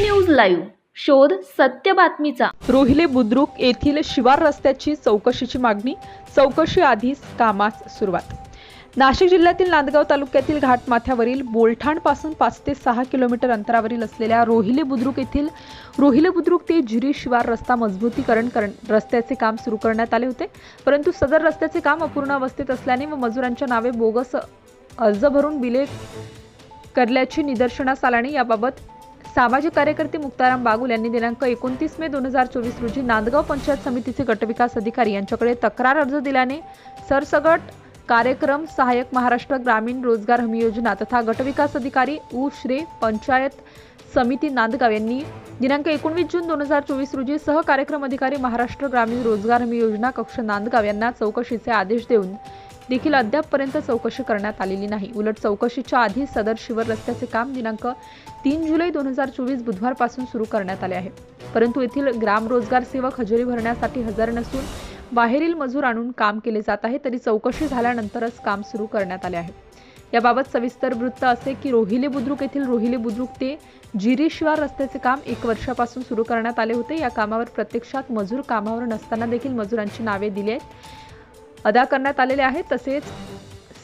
News live शोध सत्य बातमीचा. रोहिले बुद्रुक येथील शिवार रस्त्याची चौकशीची मागणी. चौकशी आधीच कामास सुरुवात. नाशिक जिल्ह्यातील नांदगाव तालुक्यातील घाटमाथ्यावरील बोलठाणपासून पाच ते सहा किलोमीटर अंतरावरील असलेल्या रोहिले बुद्रुक येथील रोहिले बुद्रुक ते जिरी शिवार रस्ता मजबूतीकरण करण रस्त्याचे काम सुरू करण्यात आले होते. परंतु सदर रस्त्याचे काम अपूर्ण अवस्थेत असल्याने व मजुरांच्या नावे बोगस अर्ज भरून बिले करल्याची निदर्शनास आल्याने याबाबत सामाजिक कार्यकर्ते मुक्ताराम बागुल यांनी दिनांक एकोणतीस मे दोन हजार चोवीस रोजी नांदगाव पंचायत समितीचे गटविकास अधिकारी यांच्याकडे तक्रार अर्ज दिल्याने सरसगट कार्यक्रम सहाय्यक महाराष्ट्र ग्रामीण रोजगार हमी योजना तथा गटविकास अधिकारी उ श्रे पंचायत समिती नांदगाव यांनी दिनांक एकोणवीस जून दोन हजार चोवीस रोजी सहकार्यक्रम अधिकारी महाराष्ट्र ग्रामीण रोजगार हमी योजना कक्ष नांदगाव यांना चौकशीचे आदेश देऊन देखील अद्यापपर्यंत चौकशी करण्यात आलेली नाही. उलट चौकशीच्या आधी सदर शिवर रस्त्याचे काम दिनांक तीन जुलै दोन हजार चोवीस बुधवारपासून सुरू करण्यात आले आहे. परंतु येथील ग्रामरोजगार सेवक हजेरी भरण्यासाठी हजर नसून बाहेरील मजूर आणून काम केले जात आहे तरी चौकशी झाल्यानंतरच काम सुरू करण्यात आले आहे. याबाबत सविस्तर वृत्त असे की रोहिले बुद्रुक येथील रोहिले बुद्रुक ते जिरी शिवार रस्त्याचे काम एक वर्षापासून सुरू करण्यात आले होते. या कामावर प्रत्यक्षात मजूर कामावर नसताना देखील मजुरांची नावे दिली आहेत. अदा करण्यात आलेले आहेत. तसेच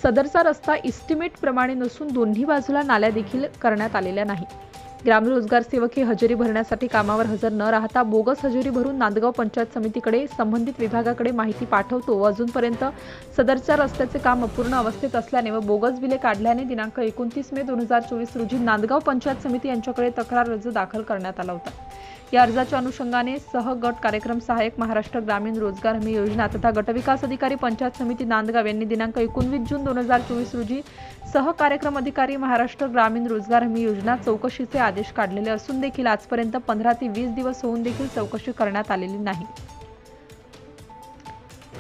सदरचा रस्ता इस्टिमेट प्रमाणे नसून दोन्ही बाजूला नाल्या देखील करण्यात आलेल्या नाही. ग्रामीण रोजगार सेवक हे हजेरी भरण्यासाठी कामावर हजर न राहता बोगस हजेरी भरून नांदगाव पंचायत समितीकडे संबंधित विभागाकडे माहिती पाठवतो. व अजूनपर्यंत सदरच्या रस्त्याचे काम अपूर्ण अवस्थेत असल्याने व बोगस बिले काढल्याने दिनांक एकोणतीस मे दोन हजार चोवीस रोजी नांदगाव पंचायत समिती यांच्याकडे तक्रार अर्ज दाखल करण्यात आला होता. या अर्जाच्या अनुषंगाने सह गट कार्यक्रम सहाय्यक महाराष्ट्र ग्रामीण रोजगार हमी योजना तथा गटविकास अधिकारी पंचायत समिती नांदगाव यांनी दिनांक एकोणवीस जून दोन हजार चोवीस रोजी सह कार्यक्रम अधिकारी महाराष्ट्र ग्रामीण रोजगार हमी योजना चौकशीचे आदेश काढलेले असून देखील आजपर्यंत पंधरा ते वीस दिवस होऊन देखील चौकशी करण्यात आलेली नाही.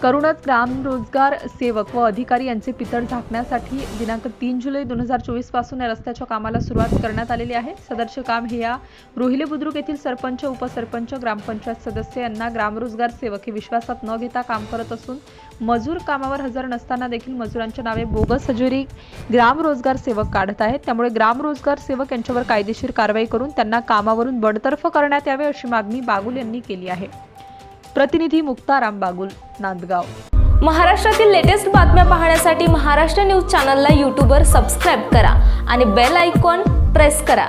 करूनच ग्रामरोजगार सेवक व अधिकारी यांचे पितळ झाकण्यासाठी दिनांक तीन जुलै दोन हजार चोवीसपासून या रस्त्याच्या कामाला सुरुवात करण्यात आलेली आहे. सदरचे काम हे या रोहिले बुद्रुक येथील सरपंच उपसरपंच ग्रामपंचायत सदस्य यांना ग्रामरोजगार सेवक हे विश्वासात न घेता काम करत असून मजूर कामावर हजर नसताना देखील मजुरांच्या नावे बोगस हजेरी ग्रामरोजगार सेवक काढत आहेत. त्यामुळे ग्रामरोजगार सेवक यांच्यावर कायदेशीर कारवाई करून त्यांना कामावरून बडतर्फ करण्यात यावे अशी मागणी बागुल यांनी केली आहे. प्रतिनिधी मुक्ताराम बागुल नांदगाव. महाराष्ट्रातील लेटेस्ट बातम्या पाहण्यासाठी महाराष्ट्र न्यूज चॅनलला यूट्यूबवर सबस्क्राईब करा आणि बेल आयकॉन प्रेस करा.